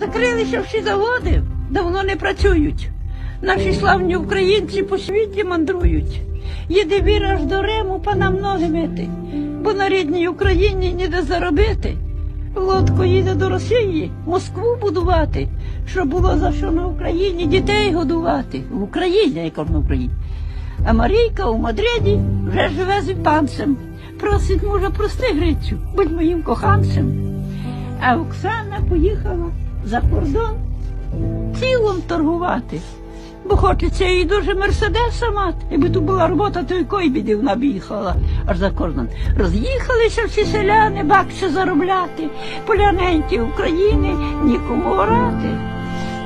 Закрилися всі заводи, давно не працюють. Наші славні українці по світі мандрують. Їде віра аж до Риму панам ноги мити, бо на рідній Україні ніде заробити. Лодко їде до Росії, Москву будувати, щоб було за що на Україні дітей годувати. В Україні, я кажу на Україні. А Марійка у Мадриді вже живе з панцем. Просить мужа прости Грицю, будь моїм коханцем. А Оксана поїхала за кордон цілом торгувати. Бо хочеться їй дуже мерседеса мати. Якби тут була робота, то якої біди вона б аж за кордон. Роз'їхалися всі селяни, бакси заробляти. Поляненькі України нікому орати.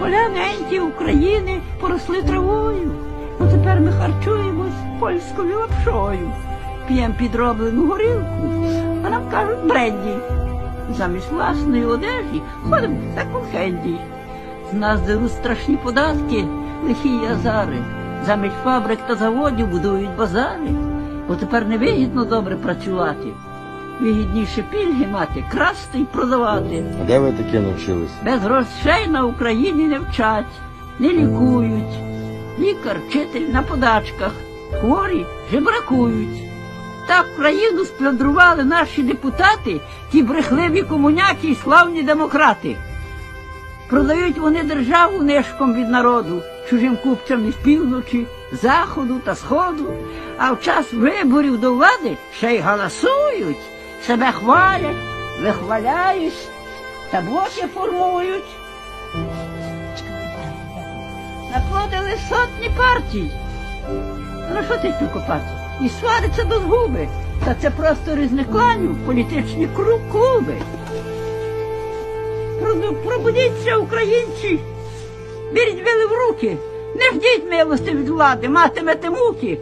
Поляненькі України поросли травою. Ну тепер ми харчуємось польською лапшою. П'ємо підроблену горілку, а нам кажуть бренді. Замість власної одежі ходимо в секонд-хенді. З нас деруть страшні податки, лихі язари. Замість фабрик та заводів будують базари. Бо тепер невигідно добре працювати. Вигідніше пільги мати, красти й продавати. А де ви таке навчились? Без грошей на Україні не вчать, не лікують. Лікар, вчитель на подачках, хворі жебракують. Так країну сплюндрували наші депутати, ті брехливі комуняки і славні демократи. Продають вони державу нишком від народу, чужим купцям із півночі, заходу та сходу, а в час виборів до влади ще й галасують, себе хвалять, вихваляють, та блоки формують. Наплодили сотні партій. Ну що ти тільки партій? І свариться до згуби. Та це просто різникланів, політичні клуби. Пробудіться, українці! Беріть вили в руки, не ждіть милості від влади, матимете муки.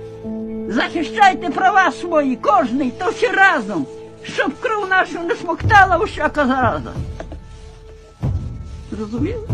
Захищайте права свої, кожний, то всі разом, щоб кров нашу не смоктала усяка зараза. Зрозуміли?